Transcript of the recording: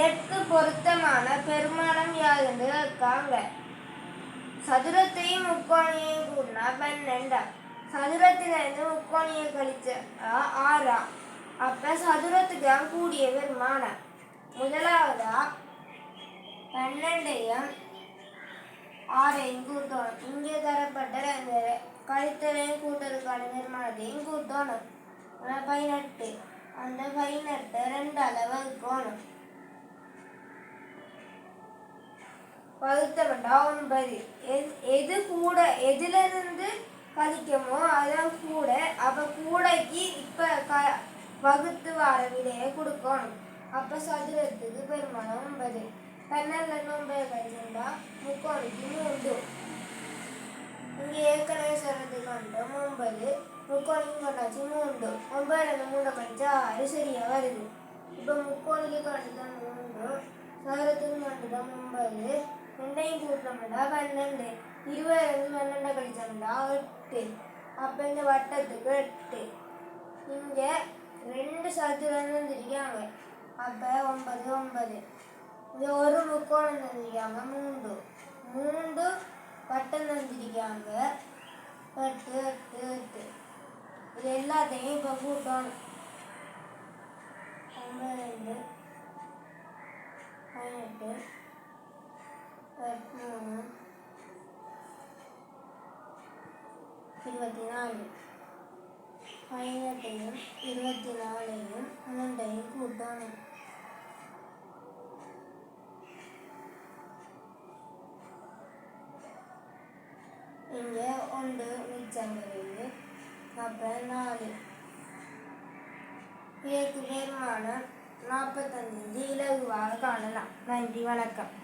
இதற்கு பொருத்தமான பெருமானம் யாருன்னு இருக்காங்க சதுரத்தையும் முக்கோணியையும் கூடினா பன்னெண்டா. சதுரத்திலிருந்து முக்கோணியை கழிச்ச ஆறா. அப்ப சதுரத்துக்கு தான் கூடிய பெருமானம். முதலாவதா பன்னெண்டையும் ஆறையும் கூட்டணும். இங்கே தரப்பட்ட அந்த கழித்தலையும் கூட்டலுக்கான பெருமானத்தையும் கூட்டணும். பதினெட்டு. அந்த பதினெட்டு ரெண்டு அளவு வகுக்கணும் வகுத்தவண்டா ஒன்பது எது கூட எதிலிருந்து கழிக்கமோ அதான் கூட. அப்போ கூடைக்கு இப்போ க வகுத்து வர விடையை கொடுக்கணும். அப்போ சதுரத்துக்கு பெருமானம் ஒன்பது. பன்னெண்டுல இருந்து ஒன்பது கழிச்சுண்டா முக்கோணிக்கு மூன்று. இங்கே ஏற்கனவே சொல்றது கண்டோம் ஒன்பது. முக்கோணிக்கு கொண்டாச்சு மூன்று. ஒன்பதுல மூணு கழிச்சா ஆறு சரியாக வருது. இப்போ முக்கோணிக்கு கண்டுதான் மூன்று. சதுரத்துக்கு கண்டுதான் ஒன்பது. ரெண்டையும் கூட்டோம்டா பன்னெண்டு. இருபதுலேருந்து பன்னெண்டை கழிச்சோம்டா எட்டு. அப்போ இந்த வட்டத்துக்கு எட்டு. இங்கே ரெண்டு சதுரம் தந்திருக்காங்க அப்போ ஒன்பது ஒன்பது. இங்கே ஒரு முக்கோணம் தந்திருக்காங்க மூன்று. மூன்று வட்டம் தந்திருக்காங்க எட்டு எட்டு எட்டு. இது எல்லாத்தையும் இப்போ கூட்டணும். ஒன்பது ரெண்டு. பதினெட்டு மூணு இருபத்தி நாலு. பதினெட்டையும் இருபத்தி நாலையும் பன்னெண்டையும் கூட்டணும் இங்கே ஒன்று மிச்சம் வருது அப்புறம் நாலு. இதற்கு பெருமானம் நாற்பத்தஞ்சு இலகுவாக காணலாம். நன்றி வணக்கம்.